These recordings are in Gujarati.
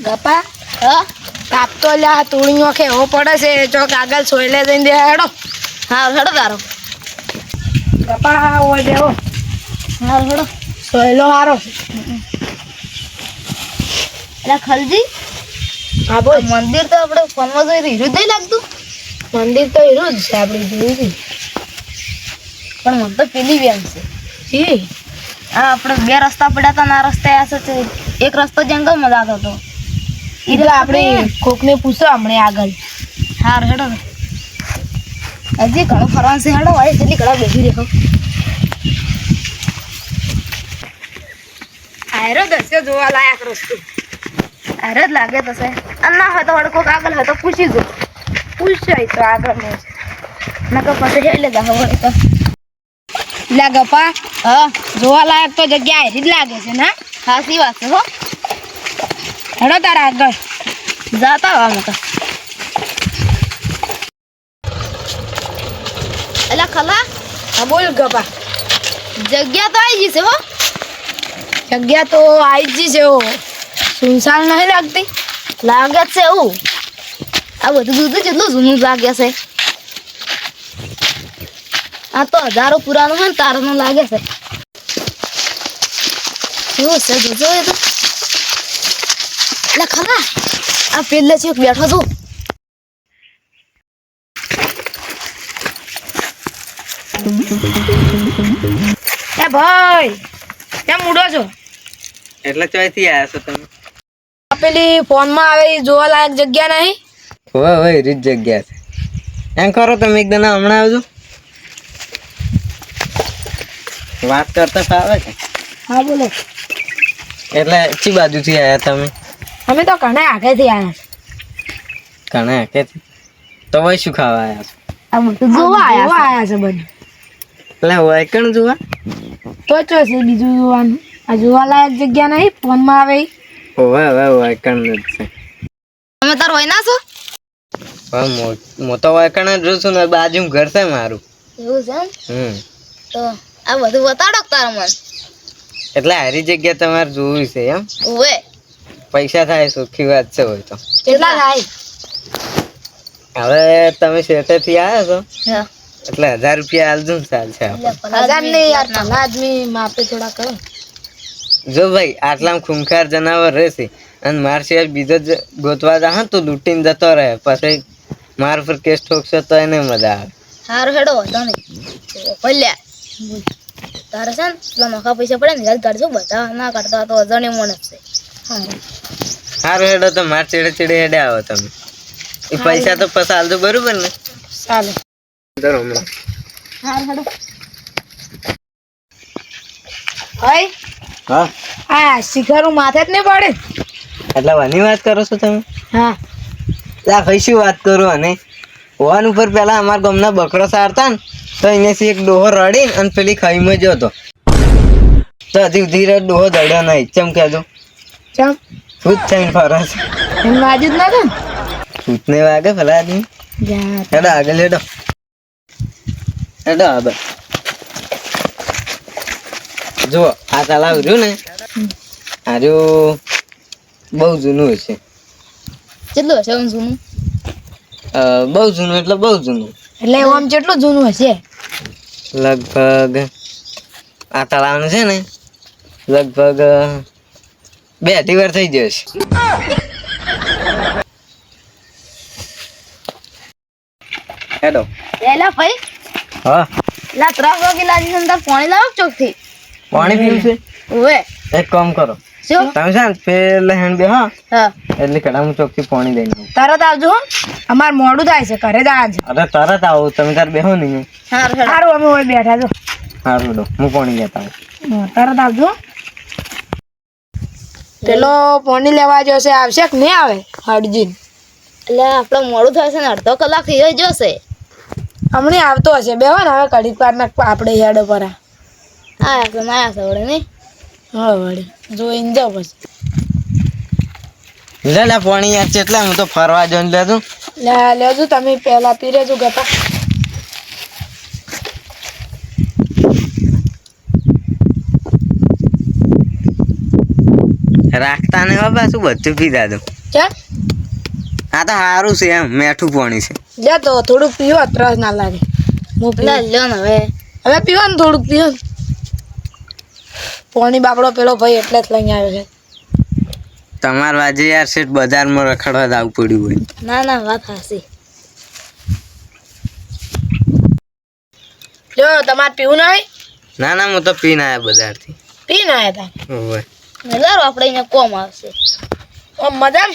ગપા હા? કાપ તો લ્યા તુળી ઓખે એવો પડે છે ચોક આગળ સોયલે જઈને દે હેડો. હા હેડો તારો. ગપા હોય દેવો હા હેડો. સોયલો હારો. એટલે ખલજી હા બોલ. મંદિર તો આપણે ફોનમાં જોઈ રહ્યું નહીં લાગતું. મંદિર તો એનું જ છે આપણે જોયું પણ મને તો પેલી બેન છે. આ આપણે બે રસ્તા પડ્યા હતા ના રસ્તે એક રસ્તો જંગલમાં જતો હતો. એટલે આપણે કોકને પૂછો હમણે આગળ. હાર હેડો હજી ઘણો ફરવાનું છે હેડો વાળી જલ્દી ઘણા બેસી દેખો આયરો દસ્યો જોવા લાયક રસ્તો. આયરો જ લાગે તો છે. અને ના હોય તો વળી આગળ હોય તો પૂછી જો. પૂછાય તો આગળ નો નકર પછી હેલે જાવ હોય તો. લે ગપા હા, જોવા લાયક તો જગ્યા એરી જ લાગે છે, ના? સાચી વાત છે, હો. હેડો તારા આગળ. જાતા હો અમે તો. એટલે ખલા, હા બોલ ગપા જગ્યા તો આવી ગઈ છે, હો. જગ્યા તો આવી જ છે ઓ સુનસાન નહીં લાગતી. લાગે છે એવું. આ બધું દૂધ જેટલું જૂનું લાગે છે. આ તો હજારો પુરાનો હોય ને તારનું લાગે છે. શું છે જોજો એ તો. એટલે ખરા આ પેલે છે બેઠો છું. એ ભાઈ કેમ ઉડો છો? એટલે ચોથી આયા છો તમે. પેલી ફોનમાં આવે જોવા લાયક જગ્યા નહીં? હોય હોય રીત જગ્યા છે. એમ કરો તમે એકદમ હમણાં આવજો. વાત કરતા ફાવે છે. હા બોલો. એટલે ચી બાજુથી આયા તમે? અમે તો ઘણા આગળથી આવ્યા છે. ઘણા કે તો ભાઈ શું ખાવા આયા છો? જોવા જોવા આયા આવ્યા છે. બધું. એટલે હોય કણ જોવા? તો ચો છે બીજું જોવાનું. આ જોવા લાયક જગ્યા નહીં ફોનમાં આવે. હોય હવે હોય કણ જ છે. તમે તાર હોય ના છો? હવે મો- હું તો વાયકણ જ રહું છું ને બાજુ ઘર છે મારું. એવું છે હમ. તો આ બધું બતાડો તારા મન. એટલે હારી જગ્યા તમારે જોવી છે એમ? ઓએ પૈસા થાય સુખી વાત છે હોય તો. કેટલા થાય? હવે તમે શેઠેથી આવ્યા છો? એટલે હજાર રૂપિયા આલજો ને ચાલશે. હજાર નહીં યાર ભલા આદમી માપે થોડા કરો. જો ભાઈ આટલામાં ખૂંખાર જનાવર રહેશે. અને માર સિવાય બીજો જ ગોતવા જા હા તો લૂંટીને જતો રહે. પછી માર પર કેસ ઠોકશો તો એને મજા આવે. સારું હેડો વાંધો નહીં. ભલ્યા તારે છે ને પેલા નોખા પૈસા પડે ને યાદ કાઢજો બધા ના કાઢતા તો અજાણ્યો માણસ છે સારું હેડો તો માર ચેડે ચેડે હેડે આવો તમે. એ પૈસા તો પછી આલજો બરોબર ને? ચાલે ધરો હમણાં. હારું હેડો. ભાઈ હા? આ શિખરું માથે જ નહીં પડે. એટલે વાની વાત કરો છો તમે? હા. લા કઈ શું વાત કરું અને વન ઉપર પેલા અમારા ગામના બકરો સારતા ને? તો અહીંયાથી એક ડોહો રડી અને પેલી ખાઈમાં જ હતો. તો હજી ધીરે ડોહો દડ્યો નહીં. ચમ કહેજો. ચમ? ભૂત થઈને ફરે છે. એમ વાજુ જ ના ભૂતને વાગે ભલા આદમી? જા. હેડો આગળ હેડો. હેડો આગળ. જુઓ આ તલાવ રહ્યું ને? આ રહ્યું બહુ જૂનું હશે. કેટલું હશે જૂનું? બહુ જૂનું એટલે બહુ જૂનું. એટલે આમ કેટલું જૂનું હશે. લગભગ આ તળાવનું છે ને લગભગ બે અઢી વાર થઈ જશે હેલો. એલા ભાઈ. હા. લા ત્રણ વાગી લાજી સંતા પાણી લાવો ચોકથી? પાણી પીવું છે? ઓવે એક કામ કરો. તમે પેલે હેન્ડ બે હા. હા. એટલે કડા હું ચોકથી પાણી દઈને આવું. તરત આવજો અમાર મોડું થાય છે ઘરે જ આજ. અરે તરત આવો તમે તાર બેહો નહીં. હારું સારું. અમે હોય બેઠા છો. સારું લો. હું પાણી લેતા આવું. તરત આવજો પેલો પોણી લેવા જશે આવશે કે નહીં આવે? હરજીન એટલે આપણે મોડું થાય છે ને અડધો કલાક થઈ જશે. હમણાં આવતો હશે. બેહો ને હવે કડી પાર ના આપણે હેડો પર આ. છે આયા નહીં. હા વળી. જોઈને જાઓ પછી. લે લે પાણી યાર કેટલા હું તો ફરવા જઈને લેતું લે લેજો તમે પહેલા પીરે જો ગપા રાખતા ને બાબા શું બધું પીધા દો ચા? આ તો સારું છે એમ મેઠું પાણી છે. જા તો થોડુંક પીવો ત્રાસ ના લાગે. હું લે લ્યો ને હવે. હવે પીવાનું ને થોડુંક પીવો ને. પોણી બાપડો પેલો ભાઈ એટલે જ લઈને આવ્યો છે. તમાર વાજે યાર શેઠ બજારમાં રખડવા જ આવવું પડ્યું હોય. ના ના વાત હાસી જો તમારે પીવું ના હોય ના ના હું તો પીને આવ્યા બજારથી. પી ના આવ્યા હતા હોય. લારો આપણે અહીંયા કોમ આવશે. ઓમ મજા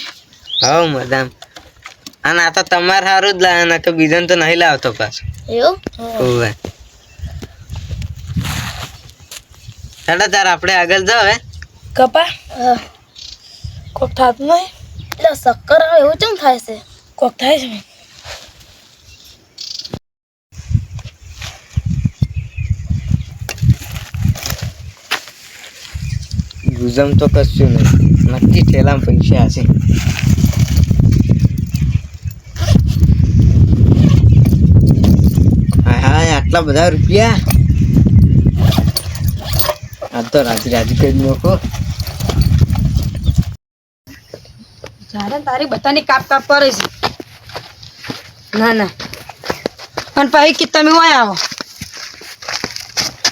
હા મજામ. અને આ તો તમારે સારું જ લાવે ને કે બીજાને તો નહીં લાવતો પાછો. એવું? હોય. હેડો તાર આપણે આગળ જાવ હે. કપા? કોક થતું નહીં? એટલે શક્કર આવે એવું કેમ થાય છે? કોક થાય છે ગુજમ તો કશું નહીં. નક્કી ઠેલામાં પૈસા હશે. હા હા આટલા બધા રૂપિયા? આ તો રાજી રાજી કરી નાખો. જાણે તારી બધાની કાપ કાપ કરે છે. ના ના. અને પછી કે તમે ઓય આવો.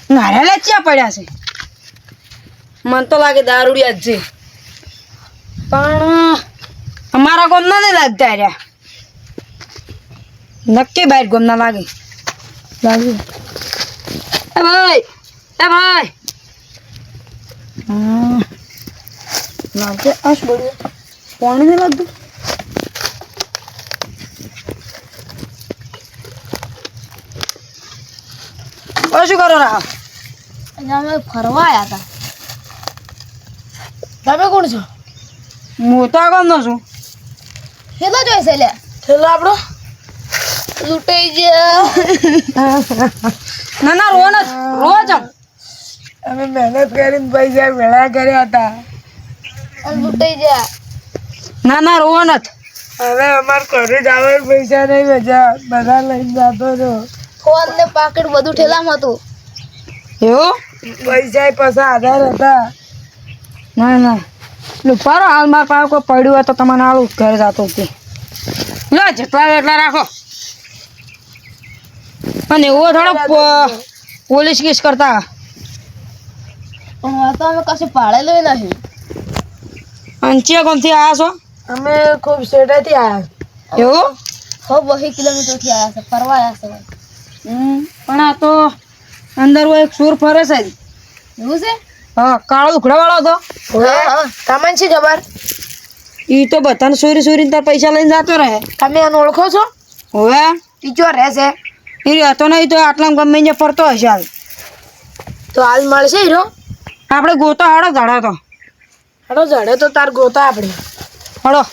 નારેલા લચ્યા પડ્યા છે. મને તો લાગે દારૂડિયા જ છે. પણ અમારા ગામના નહીં લાગતા રહ્યા. નક્કી બહાર ગામના લાગે. લાગે. એ ભાઈ એ ભાઈ. હા. લાગે આ શું બોલ્યું પાણી નહીં લાગતું? ઓ શું કરો રાહ અને અમે ફરવા આવ્યા હતા. તમે કોણ છો? હું તો આગળ નો છું. કેટલો જોઈશે લે. છેલ્લો આપણો. લૂંટાઈ ગયા. ના ના રો ન રો જ અમે મહેનત કરીને પૈસા ભેળા કર્યા હતા. લૂંટાઈ ગયા. ના ના રો નથ. હવે અમાર ઘરે જ આવે પૈસા નહીં મજા બધા લઈને જતો રહ્યો. ફોન ને પાકીટ બધું ઠેલામાં હતું. એવું? પૈસા પાછા આધાર હતા. ના ના. લુપારો હાલ માર પાસે કોઈ પડ્યું હોય તો તમારે આવું ઘરે જતો હતું લો જેટલા એટલા રાખો. અને એવો થોડો પોલીસ કેસ કરતા. પણ તો અમે કશું પાડેલું નથી અંચિયા કોમથી આવ્યા છો? અમે ખૂબ સેટેથી આવ્યા એવું? હો બહી કિલોમીટરથી આવ્યા છે ફરવા આવ્યા છે પણ આ તો અંદર એક સૂર ફરે છે. એવું છે? હા કાળો ઉખડા વાળો હતો. હા. તમને છે ખબર એ તો બધાને સોરી સોરી તાર પૈસા લઈને જતો રહે. તમે એને ઓળખો છો? હવે? ટીચો રહેશે એ હતો નહીં તો આટલા ગમે ફરતો હશે હાલ. તો હાલ મળશે હીરો? આપણે ગોતો હાડો ઝાડો તો. હાડો ઝાડો તો તાર ગોતા આપણે. હાડો.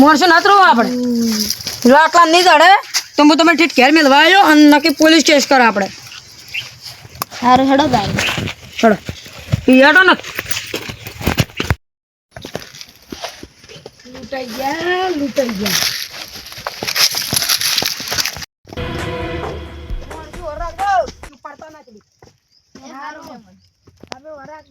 મોરસો ના રહો આપણે. જો આટલા નહીં ચડે તો હું તમે ઠીક ઘેર મેળવા આવ્યો અને નક્કી પોલીસ કેસ કરો આપણે. સારું હેડો ભાઈ હેડો. પિયાટો ને. લૂંટાઈ ગયા લૂંટાઈ ગયા. હવે વરાગ